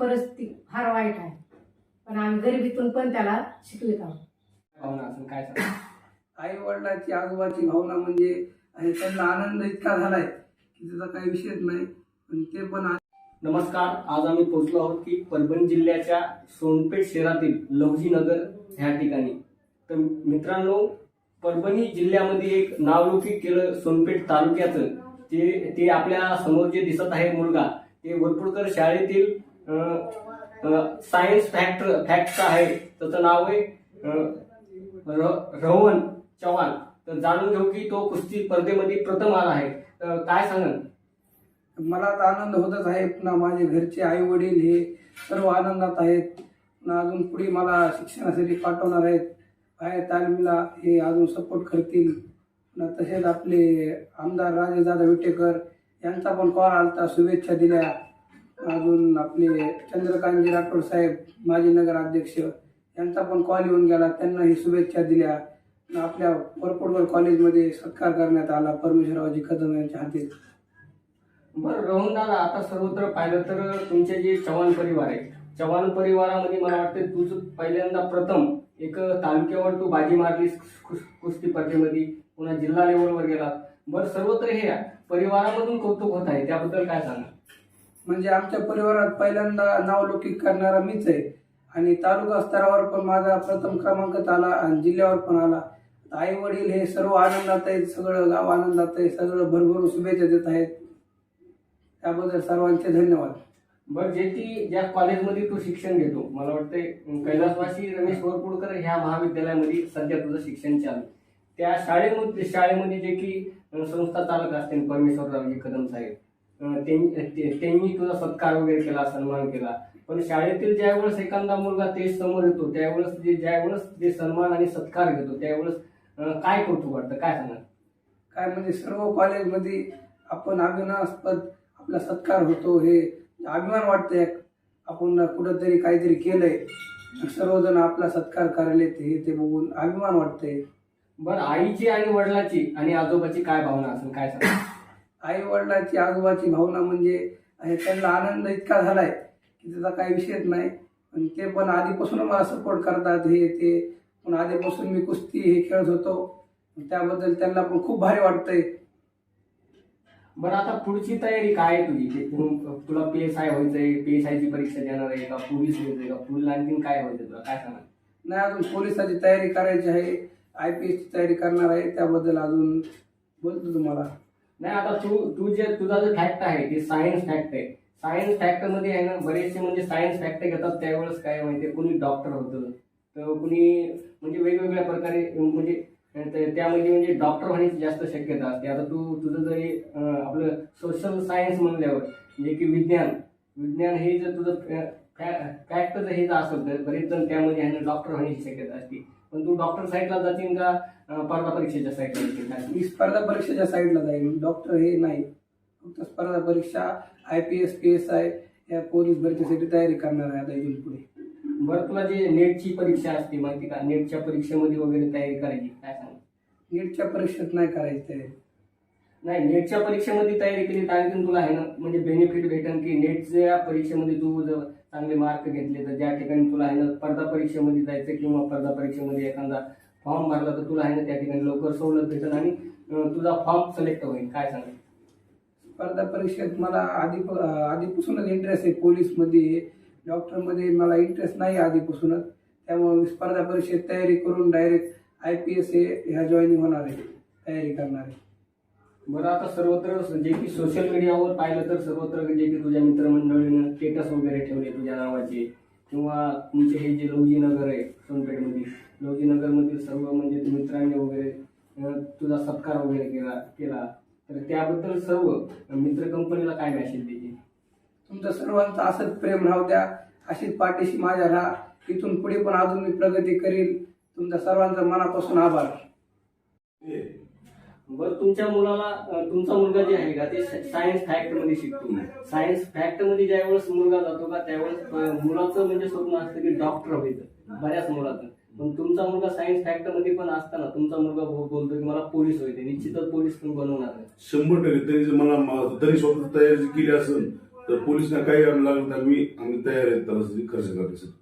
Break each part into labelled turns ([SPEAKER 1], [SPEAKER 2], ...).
[SPEAKER 1] परिस्थिती फार वाईट आहे. पण आम्ही गरिबीतून पण त्याला शिकवित आहोत.
[SPEAKER 2] भावना असेल काय सांगा?
[SPEAKER 3] आई वडिलाची आजोबाची भावना म्हणजे आणि त्यांना आनंद इतका झालाय की त्याचा काही विषयच नाही पण ते पण आ-
[SPEAKER 2] नमस्कार आज आम्ही पोहोचलो आहोत की परभणी जिल्ह्याच्या सोनपेठ शहरातील लवजी नगर ह्या ठिकाणी. तर मित्रांनो परभणी जिल्ह्यामध्ये एक नावलौकिक केलं सोनपेठ तालुक्याचं ते ते आपल्यासमोर जे दिसत आहे मुलगा ते वरपुडकर शाळेतील सायन्स फॅक्ट फॅक्ट आहे त्याचं नाव आहे रोहन र- चव्हाण. तर जाणून घेऊ की तो कुस्ती स्पर्धेमध्ये प्रथम आला आहे. तर काय सांगन
[SPEAKER 3] मला तर आनंद होतच आहे. पुन्हा माझे घरचे आई वडील हे सर्व आनंदात आहेत. पुन्हा अजून पुढे मला शिक्षणासाठी पाठवणार आहेत. बाहेर तालमीला हे अजून सपोर्ट करतील. पुन्हा तसेच आपले आमदार राजे दादा विटेकर यांचा पण कॉल आलता शुभेच्छा दिल्या. अजून आपले चंद्रकांतजी राठोड साहेब माजी नगराध्यक्ष यांचा पण कॉल येऊन गेला. त्यांनाही शुभेच्छा दिल्या. आपल्या वरपोडवर कॉलेजमध्ये सत्कार करण्यात आला. परमेश्वररावजी कदम यांच्या हाती.
[SPEAKER 2] बरं रोहन दादा आता सर्वत्र पाहिलं तर तुमचे जे चव्हाण परिवार आहे चव्हाण परिवारामध्ये मला वाटतं तुझं पहिल्यांदा प्रथम एक तालुक्यावर तू बाजी मारलीस कुस्ती स्पर्धेमध्ये पुन्हा जिल्हा लेवलवर गेला बरं सर्वत्र हे परिवारामधून कौतुक होत आहे. त्याबद्दल काय सांगा
[SPEAKER 3] म्हणजे आमच्या परिवारात पहिल्यांदा नावलौकिक करणारा मीच आहे. आणि तालुका स्तरावर पण माझा प्रथम क्रमांकच आला आणि जिल्ह्यावर पण आला. आई वडील हे सर्व आनंदात आहेत सगळं गाव आनंदात आहे सगळं भरभरून शुभेच्छा देत आहेत. त्याबद्दल सर्वांचे धन्यवाद.
[SPEAKER 2] बरं जे की ज्या कॉलेजमध्ये तू शिक्षण घेतो मला वाटतंय कैलासवासी रमेश वरपुडकर ह्या महाविद्यालयामध्ये सध्या तुझं शिक्षण चालू त्या शाळेमध्ये शाळेमध्ये जे की संस्था चालक असतील परमेश्वररावजी कदम साहेब त्यांनी ते- त्यांनी तुझा सत्कार वगैरे केला सन्मान केला. पण शाळेतील ज्यावेळेस एखादा मुलगा तेज समोर येतो त्यावेळेस जे ज्यावेळेस जे सन्मान आणि सत्कार घेतो त्यावेळेस काय कौतुक वाटतं? काय सांगा
[SPEAKER 3] काय म्हणजे सर्व कॉलेजमध्ये आपण अभिमानास्पद आपला सत्कार होतो हे अभिमान वाटतंय. आपण कुठंतरी काहीतरी केलंय सर्वजण आपला सत्कार करायला हे ते बघून अभिमान वाटतंय.
[SPEAKER 2] बरं आईची आणि वडिलाची आणि आजोबाची काय भावना असेल? काय सांगा
[SPEAKER 3] आई वडिलाची आजोबाची भावना म्हणजे त्यांना आनंद इतका झालाय की त्याचा काही विषयच नाही. पण ते पण आधीपासून मला सपोर्ट करतात हे ते. पण आधीपासून मी कुस्ती हे खेळत होतो. त्याबद्दल त्यांना पण खूप भारी वाटतंय.
[SPEAKER 2] बरं आता पुढची तयारी काय आहे तुझी? ते तू- तुला पी एस आय व्हायचंय पी एस आयची परीक्षा देणार आहे का पोलीस व्हायचंय का? पुढील आणखीन काय व्हायचं तुला? काय सांगा
[SPEAKER 3] नाही अजून पोलिसाची तयारी करायची आहे. आय पी एसची तयारी करणार आहे. त्याबद्दल अजून बोलतो तुम्हाला.
[SPEAKER 2] नाही आता तू तू जे तुझा जो फॅक्ट आहे ते सायन्स फॅक्ट आहे. सायन्स फॅक्टमध्ये आहे ना बरेचसे म्हणजे सायन्स फॅक्ट घेतात त्यावेळेस काय माहिती कुणी डॉक्टर होतं तर कुणी म्हणजे वेगवेगळ्या प्रकारे म्हणजे त्यामध्ये म्हणजे डॉक्टर होण्याची जास्त शक्यता असते. आता तू तुझं जरी आपलं सोशल सायन्स म्हणल्यावर म्हणजे की विज्ञान विज्ञान हे जर तुझं फॅक्ट जर हे जर असेल तर बरेच जण त्यामध्ये आहे ना डॉक्टर होण्याची शक्यता असते. पण तू डॉक्टर साईडला जातील का? स्पर्धा परीक्षेच्या साईडला जातील काय
[SPEAKER 3] मी स्पर्धा परीक्षेच्या साईडला जाईल डॉक्टर हे नाही. फक्त स्पर्धा परीक्षा I P S P S I या पोलीस भरतीसाठी तयारी करणार आहे आता इथून पुढे.
[SPEAKER 2] बरं तुला जे नेटची परीक्षा असते माहिती का? नेटच्या परीक्षेमध्ये वगैरे तयारी करायची काय सांग?
[SPEAKER 3] नीटच्या परीक्षेत नाही करायची तयारी
[SPEAKER 2] नाही नेटच्या परीक्षेमध्ये तयारी केली तर आणखीन तुला आहे ना म्हणजे बेनिफिट भेटेल की नेटच्या परीक्षेमध्ये तू जर चांगले मार्क घेतले तर ज्या ठिकाणी तुला आहे ना स्पर्धा परीक्षेमध्ये जायचं किंवा स्पर्धा परीक्षेमध्ये एखादा फॉर्म भरला तर तुला आहे ना त्या ठिकाणी लवकर सवलत भेटेल आणि तुझा फॉर्म सिलेक्ट होईल. काय सांगेल
[SPEAKER 3] स्पर्धा परीक्षेत मला आधी आधीपासूनच इंटरेस्ट आहे पोलीसमध्ये. डॉक्टरमध्ये मला इंटरेस्ट नाही आधीपासूनच. त्यामुळे मी स्पर्धा परीक्षेत तयारी करून डायरेक्ट आय पी एस ए ह्या जॉईनिंग होणार आहे. तयारी करणार आहे.
[SPEAKER 2] बरं आता सर्वत्र जे की सोशल मीडियावर पाहिलं तर सर्वत्र जे की तुझ्या मित्रमंडळीनं स्टेटस वगैरे ठेवले तुझ्या नावाचे. किंवा तुमचे हे जे लवजी नगर आहे सोनपेठमध्ये लवजी नगरमधील सर्व म्हणजे मित्रांनी वगैरे तुझा सत्कार वगैरे केला केला. तर त्याबद्दल सर्व मित्र कंपनीला काय मॅसेज द्यायची
[SPEAKER 3] तुमचं सर्वांचं असंच प्रेम राहू द्या. अशीच पाठीशी माझ्या राहा. इथून पुढे पण अजून मी प्रगती करील तुमच्या सर्वांचा मनापासून आभार.
[SPEAKER 2] बरं तुमच्या मुलाला तुमचा मुलगा जे आहे का ते सायन्स फॅक्टमध्ये शिकतो. सायन्स फॅक्टमध्ये ज्या वेळेस मुलगा जातो का त्यावेळेस मुलाचं म्हणजे स्वप्न असतं की डॉक्टर व्हायचं बऱ्याच मुलाचं. पण तुमचा मुलगा सायन्स फॅक्टमध्ये पण असताना तुमचा मुलगा बोलतो की मला पोलीस व्हायचे निश्चितच पोलीस पण बनवणार
[SPEAKER 4] शंभर टक्के तरी मला तरी स्वतः तयारी केली असेल तर पोलिसांना काही लागलं तर मी आम्ही तयार आहेत त्याला खर्च करण्यासाठी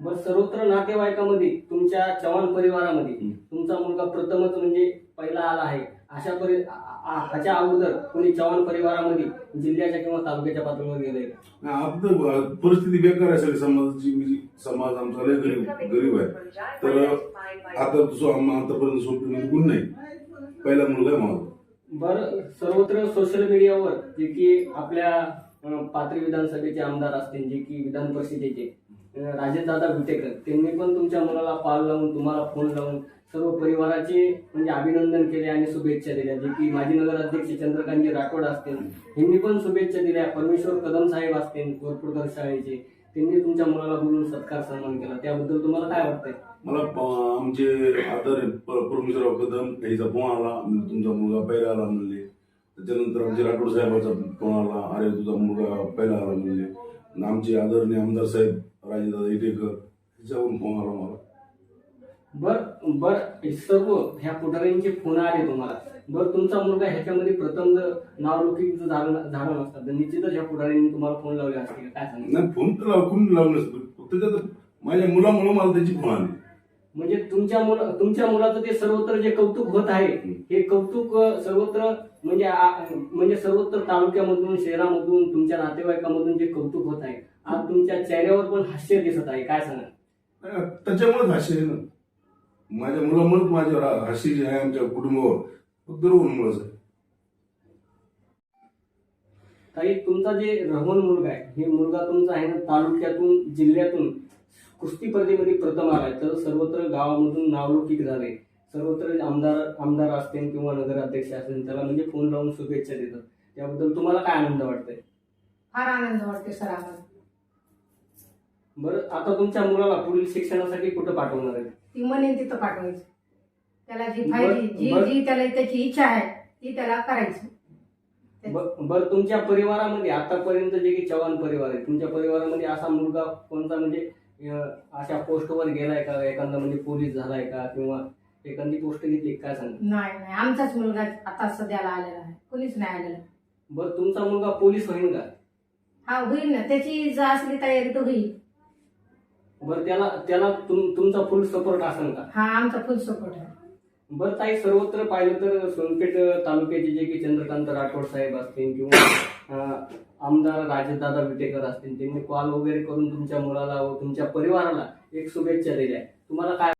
[SPEAKER 2] बरं सर्वत्र नातेवाईकामध्ये तुमच्या चव्हाण परिवारामध्ये. तुमचा मुलगा प्रथमच म्हणजे पहिला आला आहे. अशा परि ह्याच्या अगोदर कोणी चव्हाण परिवारामध्ये जिल्ह्याच्या किंवा तालुक्याच्या पातळीवर?
[SPEAKER 4] नाही, आता परिस्थिती बेकार आहे सगळी समाजाची. समाज आमचा लय गरीब गरीब आहे. तर आता सो आतापर्यंत सोपी गुण नाही? पहिला मुलगा आहे माझा.
[SPEAKER 2] बरं सर्वत्र सोशल मीडियावर जे की आपल्या अं, पाथरी विधानसभेचे आमदार असतील जे की विधान परिषदेचे राजेशदादा विटेकर त्यांनी पण तुमच्या मुलाला पाल लावून तुम्हाला फोन लावून सर्व परिवाराचे म्हणजे अभिनंदन केले आणि शुभेच्छा दिल्या. जे की माजी नगराध्यक्ष चंद्रकांतजी राठोड असतील यांनी पण शुभेच्छा दिल्या. परमेश्वर कदम साहेब असतील कोरपूरकर शाळेचे त्यांनी तुमच्या मुलाला बोलून सत्कार सन्मान केला. त्याबद्दल तुम्हाला काय वाटतंय?
[SPEAKER 4] मला आमचे आदर परमेश्वरराव कदम याचा फोन आला म्हणजे तुमचा मुलगा पहिला आला म्हणले. त्याच्यानंतर आमचे राठोड साहेबाचा फोन आला अरे तुझा मुलगा पहिला आला म्हणले. आमचे आदरणीय आमदार साहेब राजेदादा इटेकर याच्यावरून फोन आला मला.
[SPEAKER 2] बर बर हे सर्व ह्या पुढाऱ्यांचे फोन आले तुम्हाला. बर तुमचा मुलगा ह्याच्यामध्ये प्रथम नावलौकिक जर झालं झालं नसतं तर निश्चितच ह्या पुढाऱ्यांनी तुम्हाला फोन लावले असतील काय सांगितलं
[SPEAKER 4] नाही फोन तर लाव- कोणी लावलं नसतं फक्त त्यात माझ्या मुलामुळे मला त्याची फोन आली.
[SPEAKER 2] म्हणजे तुमच्या मुला तुमच्या मुलाचं ते सर्वत्र जे कौतुक होत आहे हे कौतुक अ, सर्वत्र म्हणजे आ- म्हणजे सर्वत्र तालुक्यामधून शहरामधून तुमच्या नातेवाईकामधून जे कौतुक होत आहे आज तुमच्या चेहऱ्यावर पण हास्य दिसत आहे काय सांगा
[SPEAKER 4] त्याच्यामुळेच हास्य आहे ना. माझ्या मुलामुळेच माझ्यावर हा- हास्य जे आहे आमच्या कुटुंबावर फक्त मुळेच आहे.
[SPEAKER 2] ताई तुमचा जे रहमान मुलगा आहे हे मुलगा तुमचा आहे ना तालुक्यातून जिल्ह्यातून कुस्ती स्पर्धेमध्ये प्रथम आलाय. तर सर्वत्र गावामधून नावलौकिक झाले. सर्वत्र आमदार आमदार असतील किंवा नगराध्यक्ष असतील त्याला म्हणजे फोन लावून शुभेच्छा देतात. त्याबद्दल तुम्हाला काय आनंद वाटतंय?
[SPEAKER 1] फार आनंद वाटते सर आम्हाला.
[SPEAKER 2] बरं आता तुमच्या मुलाला पुढील शिक्षणासाठी कुठं पाठवणार आहे?
[SPEAKER 1] ती म्हणेन तिथं पाठवायचं. त्याला जी
[SPEAKER 2] बर-
[SPEAKER 1] जी
[SPEAKER 2] बर-
[SPEAKER 1] जी त्याला त्याची इच्छा आहे ती त्याला करायची.
[SPEAKER 2] ब- बरं तुमच्या परिवारामध्ये आतापर्यंत जे की चव्हाण परिवार आहे तुमच्या परिवारामध्ये असा मुलगा कोणता म्हणजे अं, अशा पोस्टवर गेलाय का? एखादा म्हणजे पोलीस झालाय का? किंवा एखादी पोस्ट घेतली काय सांग
[SPEAKER 1] नाही नाही आमचाच मुलगा आता सध्याला आलेला आहे. कोणीच नाही आलेला.
[SPEAKER 2] बरं तुमचा मुलगा पोलीस होईल का?
[SPEAKER 1] हा होईल ना. त्याची जर असली तयारी तर होईल.
[SPEAKER 2] बरं त्याला त्याला तुम- तुमचा फुल सपोर्ट असेल का?
[SPEAKER 1] हा आमचा फुल सपोर्ट आहे.
[SPEAKER 2] बरं ताई सर्वत्र पाहिलं तर सोनपेठ तालुक्याचे जे की चंद्रकांत राठोड साहेब असतील किंवा अं, आमदार राजेशदादा विटेकर असतील त्यांनी कॉल वगैरे करून तुमच्या मुलाला व तुमच्या परिवाराला एक शुभेच्छा दिल्या. तुम्हाला काय